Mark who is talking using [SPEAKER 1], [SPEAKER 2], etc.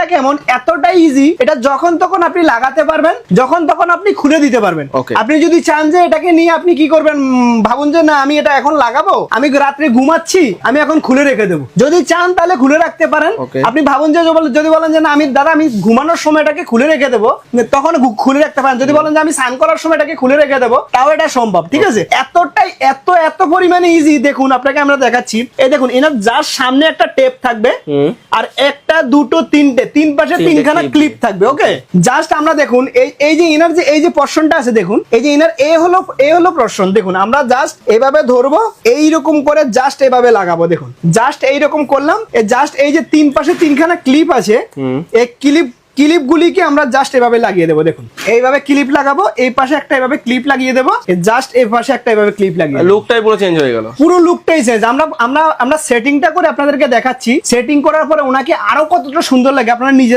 [SPEAKER 1] টেপটা কেমন? এতটাই ইজি এটা যখন তখন আপনি লাগাতে পারবেন যখন তখন আপনি খুলে দিতে পারবেন। আপনি যদি চান যে এটাকে নিয়ে আপনি কি করবেন ভাবুন যে না আমি এটা এখন লাগাবো আমি রাত্রে ঘুমাচ্ছি আমি এখন খুলে রেখে দেবো। যদি চান তাহলে খুলে রাখতে পারেন। আপনি ভাবুন যে যদি- যদি বলেন যে না আমি দাদা আমি ঘুমানোর সময় এটাকে খুলে রেখে দেবো তখন খুলে রাখতে পারেন। যদি বলেন যে আমি স্নান করার সময় এটাকে খুলে রেখে দেবো তাও এটা সম্ভব ঠিক আছে? এতটাই এত এত পরিমাণে ইজি দেখুন আপনাকে আমরা দেখাচ্ছি। এই দেখুন এনার যার সামনে একটা টেপ থাকবে আর একটা দুটো তিনটে তিন পাশে তিনখানা ক্লিপ থাকবে ওকে জাস্ট আমরা দেখুন এই এই যে ইনার যে এই যে পশনটা আছে দেখুন এই যে ইনার এ হলো এ হলো প্রশ্ন দেখুন আমরা জাস্ট এভাবে ধরবো এইরকম করে জাস্ট এভাবে লাগাবো দেখুন। জাস্ট এইরকম করলাম জাস্ট এই যে তিন পাশে তিনখানা ক্লিপ আছে। এই ক্লিপ ক্লিপ গুলিকে আমরা জাস্ট এভাবে লাগিয়ে দেবো দেখুন। এইভাবে ক্লিপ লাগাবো এই পাশে একটা এভাবে ক্লিপ লাগিয়ে দেবো জাস্ট এই পাশে একটা এভাবে ক্লিপ লাগিয়ে
[SPEAKER 2] লুকটাই পুরো চেঞ্জ হয়ে গেল।
[SPEAKER 1] পুরো লুকটাই চেঞ্জ আমরা আমরা আমরা সেটিংটা করে আপনাদেরকে দেখাচ্ছি। সেটিং করার পরে ওনাকে আরও কতটা সুন্দর লাগে আপনারা নিজে